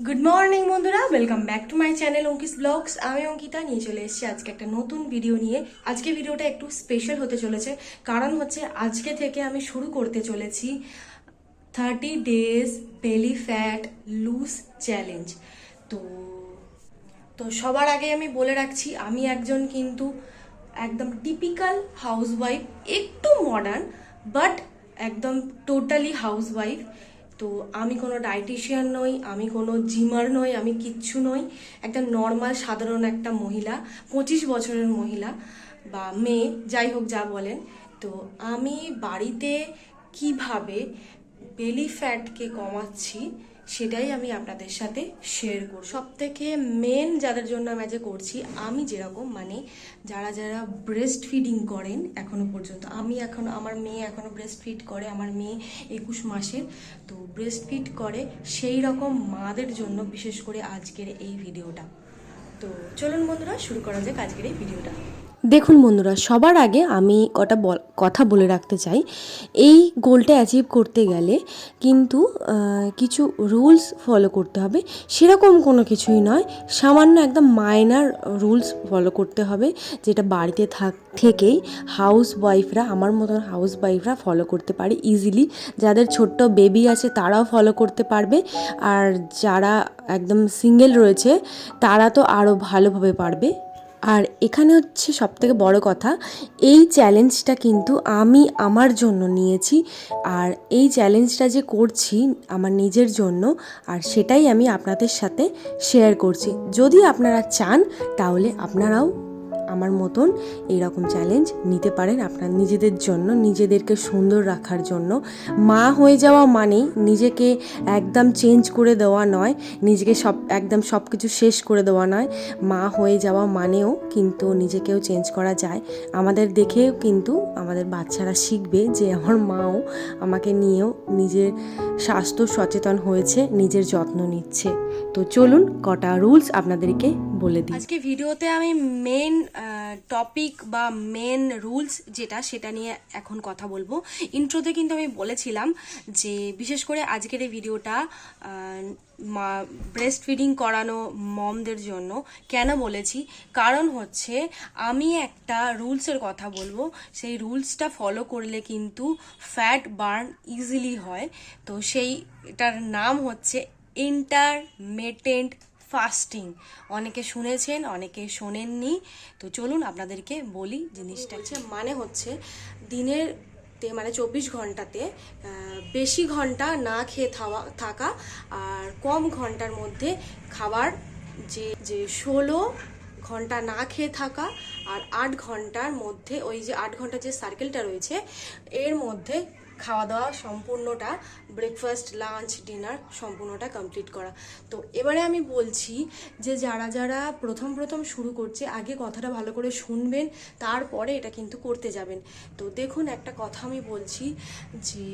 Good morning বন্ধুরা। Welcome back to my channel Ankis vlogs আমি অঙ্কিতা, নিয়ে চলে এসেছি আজকে একটা নতুন ভিডিও নিয়ে। আজকে ভিডিওটা একটু স্পেশাল হতে চলেছে। কারণ হচ্ছে, আজকে থেকে আমি শুরু করতে চলেছি thirty days belly fat lose challenge তো তো সবার আগে আমি বলে রাখছি, আমি একজন কিন্তু একদম টিপিক্যাল হাউসওয়াইফ একটু মডার্ন বাট একদম টোটালি হাউসওয়াইফ তো আমি কোনো ডায়েটিশিয়ান নই, আমি কোনো জিমার নই, আমি কিচ্ছু নই। একটা নর্মাল সাধারণ একটা মহিলা, পঁচিশ বছরের মহিলা বা মেয়ে, যাই হোক যা বলেন। তো আমি বাড়িতে কীভাবে বেলি ফ্যাটকে কমাচ্ছি সেটাই আমি আপনাদের সাথে শেয়ার করব। সব থেকে মেন যাদের জন্য আমি আজকে করছি, আমি যেরকম মানে যারা যারা ব্রেস্ট ফিডিং করেন এখনও পর্যন্ত, আমি এখন, আমার মেয়ে এখনও ব্রেস্ট ফিড করে, আমার মেয়ে একুশ মাসের, তো ব্রেস্ট ফিড করে সেই রকম মাদের জন্য বিশেষ করে আজকের এই ভিডিওটা তো চলুন বন্ধুরা, শুরু করা যাক আজকের এই ভিডিওটা দেখুন বন্ধুরা, সবার আগে আমি কটা কথা বলে রাখতে চাই। এই গোলটা অ্যাচিভ করতে গেলে কিন্তু কিছু রুলস ফলো করতে হবে। সেরকম কোনো কিছুই নয়, সামান্য একদম মাইনার রুলস ফলো করতে হবে, যেটা বাড়িতে থাক থেকেই হাউস ওয়াইফরা আমার মতন হাউস ওয়াইফরা ফলো করতে পারে ইজিলি যাদের ছোট্ট বেবি আছে, তারাও ফলো করতে পারবে। আর যারা একদম সিঙ্গেল রয়েছে, তারা তো আরও ভালোভাবে পারবে। আর এখানে হচ্ছে সবথেকে বড় কথা, এই চ্যালেঞ্জটা কিন্তু আমি আমার জন্য নিয়েছি আর এই চ্যালেঞ্জটা যে করছি আমার নিজের জন্য আর সেটাই আমি আপনাদের সাথে শেয়ার করছি। যদি আপনারা চান তাহলে আপনারাও আমার মতন এইরকম চ্যালেঞ্জ নিতে পারেন আপনার নিজেদের জন্য, নিজেদেরকে সুন্দর রাখার জন্য। মা হয়ে যাওয়া মানেই নিজেকে একদম চেঞ্জ করে দেওয়া নয়, নিজেকে সব, একদম সব কিছু শেষ করে দেওয়া নয়। মা হয়ে যাওয়া মানেও কিন্তু নিজেকেও চেঞ্জ করা যায়। আমাদের দেখেও কিন্তু আমাদের বাচ্চারা শিখবে যে আমার মাও আমাকে নিয়েও নিজের স্বাস্থ্য সচেতন হয়েছে, নিজের যত্ন নিচ্ছে। তো চলুন কটা রুলস আপনাদেরকে বলে দিই। আজকে ভিডিওতে আমি মেন টপিক বা মেন রুলস যেটা সেটা নিয়ে এখন কথা বলব। ইন্ট্রোতে কিন্তু আমি বলেছিলাম যে বিশেষ করে আজকের এই ভিডিওটা ব্রেস্ট ফিডিং করানো মমদের জন্য কেন বলেছি? কারণ হচ্ছে আমি একটা রুলসের কথা বলব। সেই রুলসটা ফলো করলে কিন্তু ফ্যাট বার্ন ইজিলি হয়। তো সেইটার নাম হচ্ছে ইন্টারমেটেন্ট ফাস্টিং অনেকে শুনেছেন, অনেকে শোনেননি। তো চলুন আপনাদেরকে বলি জিনিসটা। হচ্ছে মানে হচ্ছে, দিনের তে মানে চব্বিশ ঘন্টাতে বেশি ঘণ্টা না খেয়ে থাওয়া, থাকা আর কম ঘণ্টার মধ্যে খাবার যে যে ষোলো ঘণ্টা না খেয়ে থাকা আর আট ঘণ্টার মধ্যে, ওই যে আট ঘণ্টা যে সার্কেলটা রয়েছে, এর মধ্যে খাওয়া দাওয়া সম্পূর্ণটা ব্রেকফাস্ট লাঞ্চ ডিনার সম্পূর্ণটা কমপ্লিট করা। তো এবারে আমি বলছি যে যারা যারা প্রথম প্রথম শুরু করছে, আগে কথাটা ভালো করে শুনবেন, তারপরে এটা কিন্তু করতে যাবেন। তো দেখুন, একটা কথা আমি বলছি যে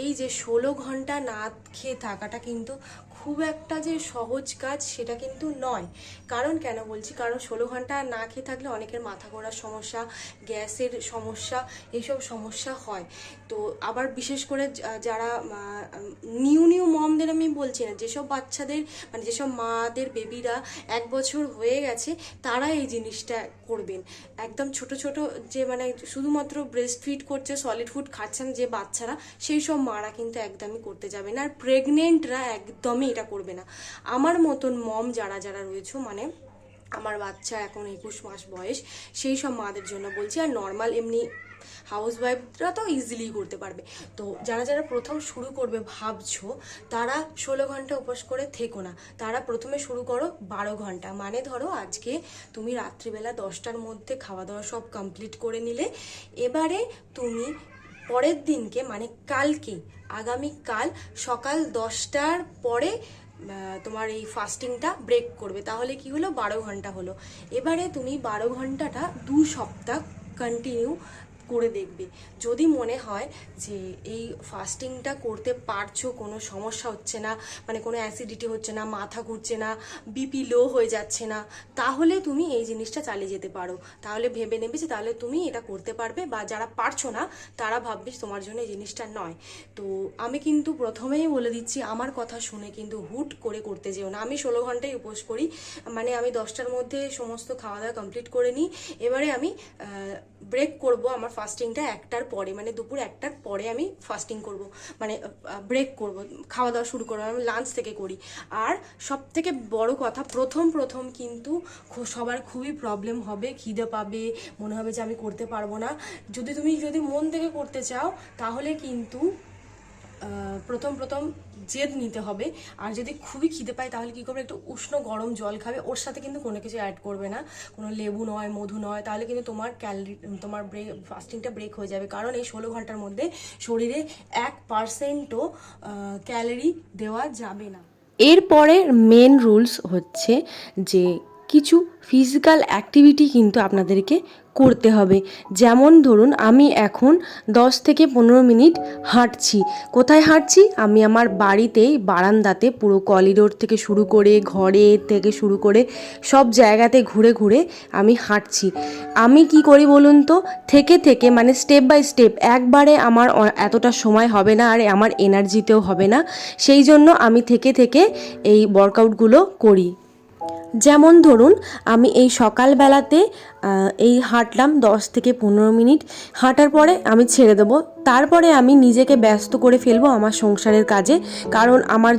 এই যে ষোলো ঘণ্টা না খেয়ে থাকাটা কিন্তু খুব একটা যে সহজ কাজ সেটা কিন্তু নয়। কারণ কেন বলছি? কারণ ষোলো ঘণ্টা না খেয়ে থাকলে অনেকের মাথা ঘোরার সমস্যা, গ্যাসের সমস্যা এইসব সমস্যা হয়। তো আবার বিশেষ করে যারা নিউ নিউ মমদের আমি বলছি না, যেসব বাচ্চাদের মানে যেসব মাদের বেবিরা এক বছর হয়ে গেছে, তারা এই জিনিসটা করবেন। একদম ছোট ছোট যে মানে শুধুমাত্র ব্রেস্ট ফিড করছে সলিড ফুড খাচ্ছেন যে বাচ্চারা, সেই সব মারা কিন্তু একদমই করতে যাবে না আর প্রেগনেন্টরা একদমই এটা করবে না। আমার মতন মম যারা যারা রয়েছে মানে আমার বাচ্চা এখন একুশ মাস বয়স, সেই সব মাদের জন্য বলছি, আর নর্মাল এমনি হাউস ওয়াইফরা তো ইজিলি করতে পারবে। তো যারা যারা প্রথম শুরু করবে ভাবছ, তারা ষোলো ঘণ্টা উপোস করে থেকো না। তারা প্রথমে শুরু করো বারো ঘণ্টা। মানে ধরো আজকে তুমি রাত্রিবেলা দশটার মধ্যে খাওয়া দাওয়া সব কমপ্লিট করে নিলে, এবারে তুমি পরের দিনকে মানে কালকে, আগামীকাল সকাল দশটার পরে তোমার এই ফাস্টিংটা ব্রেক করবে। তাহলে কি হলো? বারো ঘণ্টা হলো। এবারে তুমি বারো ঘন্টাটা দু সপ্তাহ কন্টিনিউ করে দেখবে। যদি মনে হয় যে এই ফাস্টিংটা করতে পারছ, কোনো সমস্যা হচ্ছে না মানে কোনো অ্যাসিডিটি হচ্ছে না, মাথা ঘুরছে না বিপি লো হয়ে যাচ্ছে না, তাহলে তুমি এই জিনিসটা চালিয়ে যেতে পারো। তাহলে ভেবে নেবে যে তাহলে তুমি এটা করতে পারবে বা যারা পারছ না, তারা ভাববে তোমার জন্য এই জিনিসটা নয়। তো আমি কিন্তু প্রথমেই বলে দিচ্ছি, আমার কথা শুনে কিন্তু হুট করে করতে যেও না। আমি ষোলো ঘন্টায় উপোস করি মানে আমি দশটার মধ্যে সমস্ত খাওয়া দাওয়া কমপ্লিট করে নিই। এবারে আমি ব্রেক করব আমার ফাস্টিংটা একটার পরে মানে দুপুর একটার পরে আমি ফাস্টিং করব। মানে ব্রেক করব, খাওয়া দাওয়া শুরু করব, আমি লাঞ্চ থেকে করি। আর সব থেকে বড় কথা, প্রথম প্রথম কিন্তু সবার খুবই প্রবলেম হবে, খিদে পাবে, মনে হবে যে আমি করতে পারব না। যদি তুমি যদি মন থেকে করতে চাও, তাহলে কিন্তু প্রথম প্রথম জেদ নিতে হবে। আর যদি খুবই খিদে পায়, তাহলে কি করবে? একটু উষ্ণ গরম জল খাবে। ওর সাথে কিন্তু কোনো কিছু অ্যাড করবে না। কোনো লেবু নয়, মধু নয়, তাহলে কিন্তু তোমার ক্যালারি তোমার ব্রেক ফাস্টিংটা ব্রেক হয়ে যাবে। কারণ এই ষোলো ঘণ্টার মধ্যে শরীরে এক পার্সেন্টও ক্যালারি দেওয়া যাবে না। এরপরে মেন রুলস হচ্ছে যে কিছু ফিজিক্যাল অ্যাক্টিভিটি কিন্তু আপনাদেরকে করতে হবে। যেমন ধরুন, আমি এখন 10 থেকে পনেরো মিনিট হাঁটছি। কোথায় হাঁটছি? আমি আমার বাড়িতেই বারান্দাতে পুরো কলিডোর থেকে শুরু করে, ঘরে থেকে শুরু করে সব জায়গাতে ঘুরে ঘুরে আমি হাঁটছি। আমি কি করি বলুন তো? থেকে থেকে মানে স্টেপ বাই স্টেপ একবারে আমার এতটা সময় হবে না আর আমার এনার্জিতেও হবে না। সেই জন্য আমি থেকে থেকে এই ওয়ার্কআউটগুলো করি। যেমন ধরুন, আমি এই সকালবেলাতে এই হাঁটলাম দশ থেকে পনেরো মিনিট। হাঁটার পরে আমি ছেড়ে দেবো। তারপরে আমি নিজেকে ব্যস্ত করে ফেলব আমার সংসারের কাজে। কারণ আমার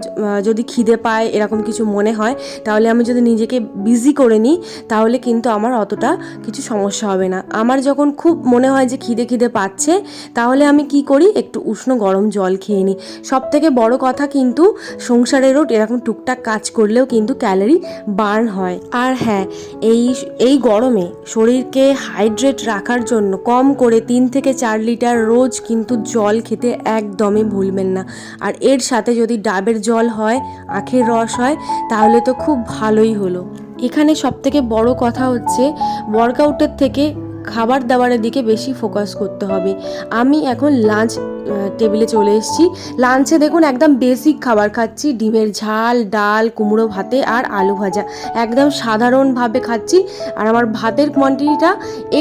যদি খিদে পায়, এরকম কিছু মনে হয়, তাহলে আমি যদি নিজেকে বিজি করে নিই, তাহলে কিন্তু আমার অতটা কিছু সমস্যা হবে না। আমার যখন খুব মনে হয় যে খিদে খিদে পাচ্ছে, তাহলে আমি কি করি? একটু উষ্ণ গরম জল খেয়ে নিই। সব থেকে বড় কথা কিন্তু সংসারেরও এরকম টুকটাক কাজ করলেও কিন্তু ক্যালোরি বার্ন হয়। আর হ্যাঁ এই এই গরমে শরীরকে হাইড্রেট রাখার জন্য কম করে তিন থেকে চার লিটার রোজ কিন্তু জল খেতে একদমই ভুলবেন না। আর এর সাথে যদি ডাবের জল হয়, আখের রস হয়, তাহলে তো খুব ভালোই হলো। এখানে সবথেকে বড় কথা হচ্ছে ওয়ার্কআউটের থেকে খাবার দাবারের দিকে বেশি ফোকাস করতে হবে। আমি এখন লাঞ্চ টেবিলে চলে এসেছি। লাঞ্চে দেখুন একদম বেসিক খাবার খাচ্ছি। ডিমের ঝাল, ডাল, কুমড়ো ভাতে আর আলু ভাজা। একদম সাধারণভাবে খাচ্ছি। আর আমার ভাতের কোয়ান্টিটিটা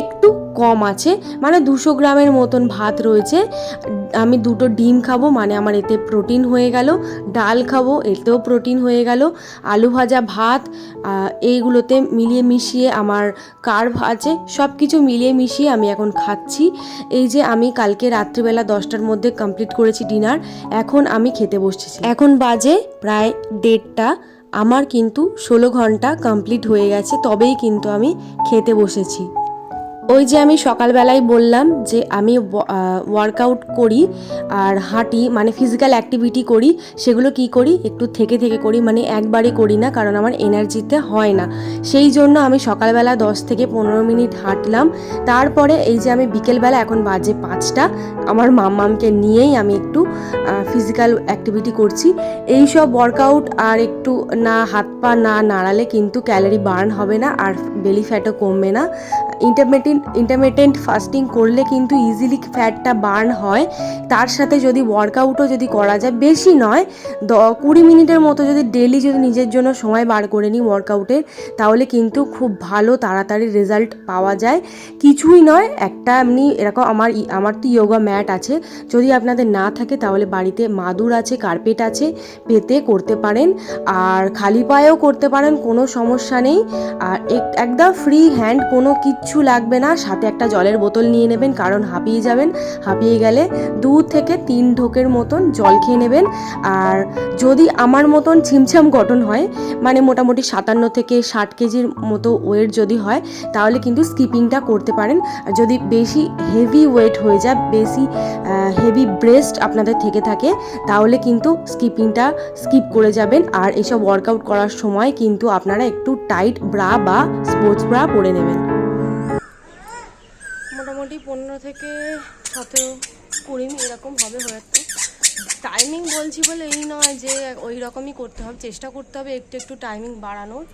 একটু কম আছে। মানে দুশো গ্রামের মতন ভাত রয়েছে। আমি দুটো ডিম খাব মানে আমার এতে প্রোটিন হয়ে গেল। ডাল খাব, এতেও প্রোটিন হয়ে গেল। আলু ভাজা, ভাত এইগুলোতে মিলিয়ে মিশিয়ে আমার কার্ভ আছে। সব কিছু মিলিয়ে মিশিয়ে আমি এখন খাচ্ছি। এই যে আমি কালকে রাত্রিবেলা দশটার মধ্যে কমপ্লিট করেছি ডিনার এখন আমি খেতে বসেছি। এখন বাজে প্রায় দেড়টা, আমার কিন্তু ষোলো ঘণ্টা কমপ্লিট হয়ে গেছে, তবেই কিন্তু আমি খেতে বসেছি। ওই যে আমি সকালবেলায় বললাম যে আমি ওয়ার্কআউট করি আর হাঁটি মানে ফিজিক্যাল অ্যাক্টিভিটি করি, সেগুলো কি করি? একটু থেকে থেকে করি মানে একবারে করি না, কারণ আমার এনার্জিতে হয় না। সেই জন্য আমি সকালবেলা দশ থেকে পনেরো মিনিট হাঁটলাম। তারপরে এই যে আমি বিকেলবেলা এখন বাজে পাঁচটা, আমার মাম্মামকে নিয়েই আমি একটু ফিজিক্যাল অ্যাক্টিভিটি করছি। এই সব ওয়ার্কআউট আর একটু না হাত পা না নাড়ালে কিন্তু ক্যালোরি বার্ন হবে না আর বেলি ফ্যাটও কমবে না। ইন্টারমিটেন্ট ইন্টারমিটেন্ট ফাস্টিং করলে কিন্তু ইজিলি ফ্যাটটা বার্ন হয়। তার সাথে যদি ওয়ার্কআউটও যদি করা যায়, বেশি নয়, দ, কুড়ি মিনিটের মতো যদি ডেলি যদি নিজের জন্য সময় বার করে নিই ওয়ার্কআউটের তাহলে কিন্তু খুব ভালো তাড়াতাড়ি রেজাল্ট পাওয়া যায়। কিছুই নয়, একটা এমনি এরকম আমার আমার তো ইয়োগা ম্যাট আছে। যদি আপনাদের না থাকে, তাহলে বাড়িতে মাদুর আছে কার্পেট আছে, পেতে করতে পারেন। আর খালি পায়েও করতে পারেন, কোনো সমস্যা নেই। আর এক- একদম ফ্রি হ্যান্ড কোনো কিচ্ছু লাগবে না। সাথে একটা জলের বোতল নিয়ে নেবেন, কারণ হাঁপিয়ে যাবেন। হাঁপিয়ে গেলে দু থেকে তিন ঢোকের মতন জল খেয়ে নেবেন। আর যদি আমার মতন ছিমছাম গঠন হয় মানে মোটামুটি সাতান্ন থেকে ষাট কেজির মতো ওয়েট যদি হয়, তাহলে কিন্তু স্কিপিংটা করতে পারেন। আর যদি বেশি হেভি ওয়েট হয়ে যায়, বেশি হেভি ব্রেস্ট আপনাদের থেকে থাকে, তাহলে কিন্তু স্কিপিংটা স্কিপ করে যাবেন। আর এসব ওয়ার্কআউট করার সময় কিন্তু আপনারা একটু টাইট ব্রা বা স্পোর্টস ব্রা পরে নেবেন। মোটামুটি পনেরো থেকে সতেরো কুড়ি এরকম হবে হয়তো। টাইমিং বলছি বলে এই নয় যে ওই রকমই করতে হবে, চেষ্টা করতে হবে একটু একটু টাইমিং বাড়ানোর।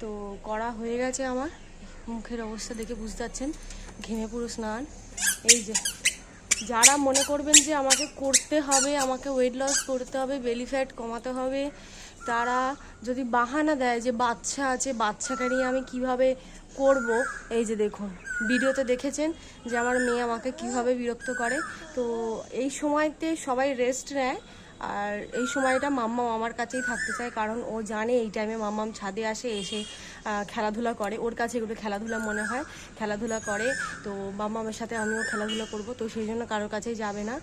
তো করা হয়ে গেছে আমার। মুখের অবস্থা দেখে বুঝতে পারছেন। ঘেমে পুরো স্নান। এই যে, যারা মনে করবেন যে আমাকে করতে হবে, আমাকে ওয়েট লস করতে হবে বেলি ফ্যাট কমাতে হবে তারা যদি বাহানা দেয় যে বাচ্চা আছে, বাচ্চাকে নিয়ে আমি কীভাবে করব? এই যে দেখুন, ভিডিওতে দেখেছেন যে আমার মেয়ে আমাকে কীভাবে বিরক্ত করে। তো এই সময়তে সবাই রেস্ট নেয় আর এই সময়টা মাম্মাম আমার কাছেই থাকতে চায় কারণ ও জানে এই টাইমে মাম্মাম ছাদে আসে, এসে খেলাধুলা করে। ওর কাছে এগুলো খেলাধুলা মনে হয়, খেলাধুলা করে। তো মাম্মামের সাথে আমিও খেলাধুলা করব। তো সেই জন্য কারোর কাছেই যাবে না।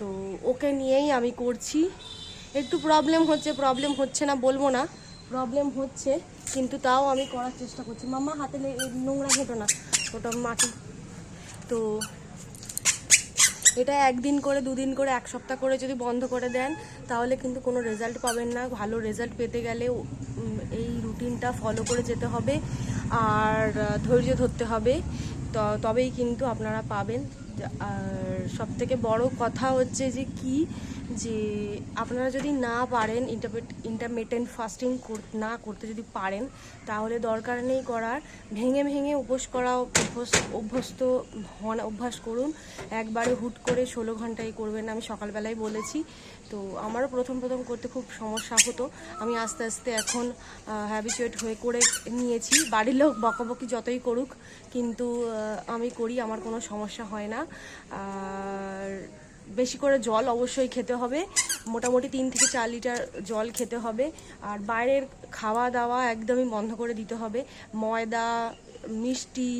তো ওকে নিয়েই আমি করছি। একটু প্রবলেম হচ্ছে প্রবলেম হচ্ছে না, বলব না। প্রবলেম হচ্ছে, কিন্তু তাও আমি করার চেষ্টা করছি। মাম্মা হাতে নোংরা ঘেটো না, ওটা মাটি। তো এটা একদিন করে, দুদিন করে, এক সপ্তাহ করে যদি বন্ধ করে দেন, তাহলে কিন্তু কোনো রেজাল্ট পাবেন না। ভালো রেজাল্ট পেতে গেলে এই রুটিনটা ফলো করে যেতে হবে। আর ধৈর্য ধরতে হবে। তো তবেই কিন্তু আপনারা পাবেন। আর সব থেকে বড় কথা হচ্ছে যে কি? যে আপনারা যদি না পারেন ইন্টারমিটেন্ট ফাস্টিং না করতে যদি পারেন, তাহলে দরকার নেই করার। ভেঙে ভেঙে উপোস করা অভ্যস্ত অভ্যস্ত হন, অভ্যাস করুন। একবারে হুট করে ষোলো ঘন্টায় করবেন, আমি সকালবেলায় বলেছি। তো আমারও প্রথম প্রথম করতে খুব সমস্যা হতো। আমি আস্তে আস্তে এখন হ্যাবিচুয়েট হয়ে করে নিয়েছি। বাড়ির লোক বকাবকি যতই করুক, কিন্তু আমি করি, আমার কোনো সমস্যা হয় না। আর বেশি করে জল অবশ্যই খেতে হবে। মোটামুটি তিন থেকে চার লিটার জল খেতে হবে। আর বাইরের খাওয়া দাওয়া একদমই বন্ধ করে দিতে হবে। ময়দা মিষ্টি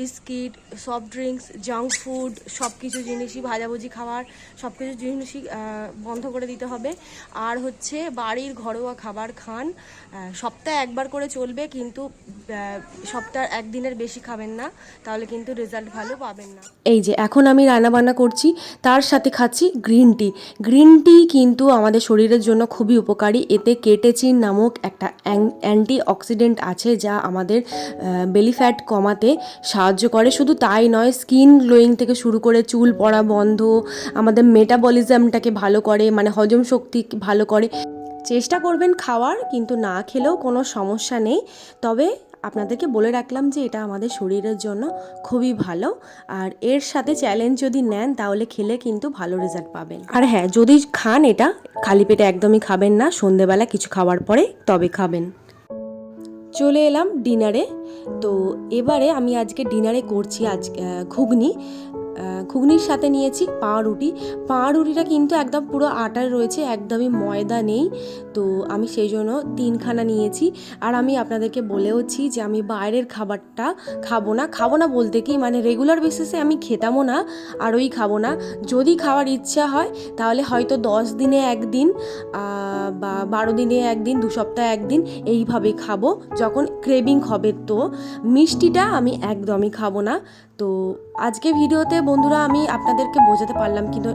biscuit soft drinks junk food সব কিছু জিনিসই, ভাজাভুজি খাবার সব কিছু জিনিসই বন্ধ করে দিতে হবে। আর হচ্ছে বাড়ির ঘরোয়া খাবার খান। সপ্তাহে একবার করে চলবে, কিন্তু সপ্তাহে একদিনের বেশি খাবেন না, তাহলে কিন্তু রেজাল্ট ভালো পাবেন না। এই যে, এখন আমি রান্নাবান্না করছি, তার সাথে খাচ্ছি গ্রিন টি গ্রিন টি কিন্তু আমাদের শরীরের জন্য খুবই উপকারী। এতে কেটেচিন নামক একটা অ্যান্টি অক্সিডেন্ট আছে, যা আমাদের বেলি ফ্যাট কমাতে সাহায্য করে। শুধু তাই নয় স্কিন গ্লোয়িং থেকে শুরু করে চুল পড়া বন্ধ, আমাদের মেটাবলিজমটাকে ভালো করে মানে হজম শক্তি ভালো করে। চেষ্টা করবেন খাওয়ার, কিন্তু না খেলেও কোনো সমস্যা নেই। তবে আপনাদেরকে বলে রাখলাম যে এটা আমাদের শরীরের জন্য খুবই ভালো। আর এর সাথে চ্যালেঞ্জ যদি নেন, তাহলে খেলে কিন্তু ভালো রেজাল্ট পাবেন। আর হ্যাঁ যদি খান এটা, খালি পেটে একদমই খাবেন না, সন্ধেবেলা কিছু খাওয়ার পরে তবে খাবেন। চলে এলাম ডিনারে। তো এবারে আমি আজকে ডিনারে করছি আজ ঘুগনি। ঘুগনির সাথে নিয়েছি পাউরুটি পাউরুটিটা কিন্তু একদম পুরো আটার রয়েছে, একদমই ময়দা নেই। তো আমি সেই জন্য তিনখানা নিয়েছি। আর আমি আপনাদেরকে বলেওছি যে আমি বাইরের খাবারটা খাব না। খাব না বলতে কি? মানে রেগুলার বেসিসে আমি খেতামও না, আর ওই খাব না। যদি খাওয়ার ইচ্ছা হয়, তাহলে হয়তো দশ দিনে একদিন বা বারো দিনে একদিন, দু সপ্তাহে একদিন এইভাবে খাব। যখন ক্রেভিং হবে তো। মিষ্টিটা আমি একদমই খাব না। তো আজকে ভিডিওতে বন্ধুরা আমি আপনাদেরকে বোঝাতে পারলাম কিন্তু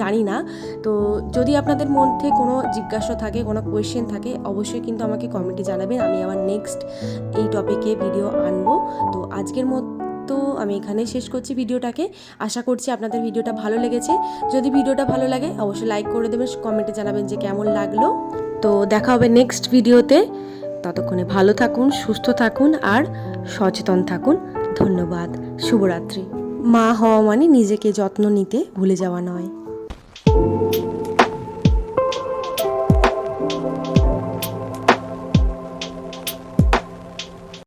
জানি না। তো যদি আপনাদের মধ্যে কোনো জিজ্ঞাসা থাকে, কোনো কোয়েশ্চেন থাকে, অবশ্যই কিন্তু আমাকে কমেন্টে জানাবেন। আমি আমার নেক্সট এই টপিকে ভিডিও আনব। তো আজকের মতো আমি এখানে শেষ করছি ভিডিওটাকে। আশা করছি আপনাদের ভিডিওটা ভালো লেগেছে। যদি ভিডিওটা ভালো লাগে, অবশ্যই লাইক করে দেবেন কমেন্টে জানাবেন যে কেমন লাগল। তো দেখা হবে নেক্সট ভিডিওতে ততক্ষণে ভালো থাকুন, সুস্থ থাকুন, আর সচেতন থাকুন। ধন্যবাদ শুভরাত্রি। মা হওয়া মানে নিজেকে যত্ন নিতে ভুলে যাওয়া নয়।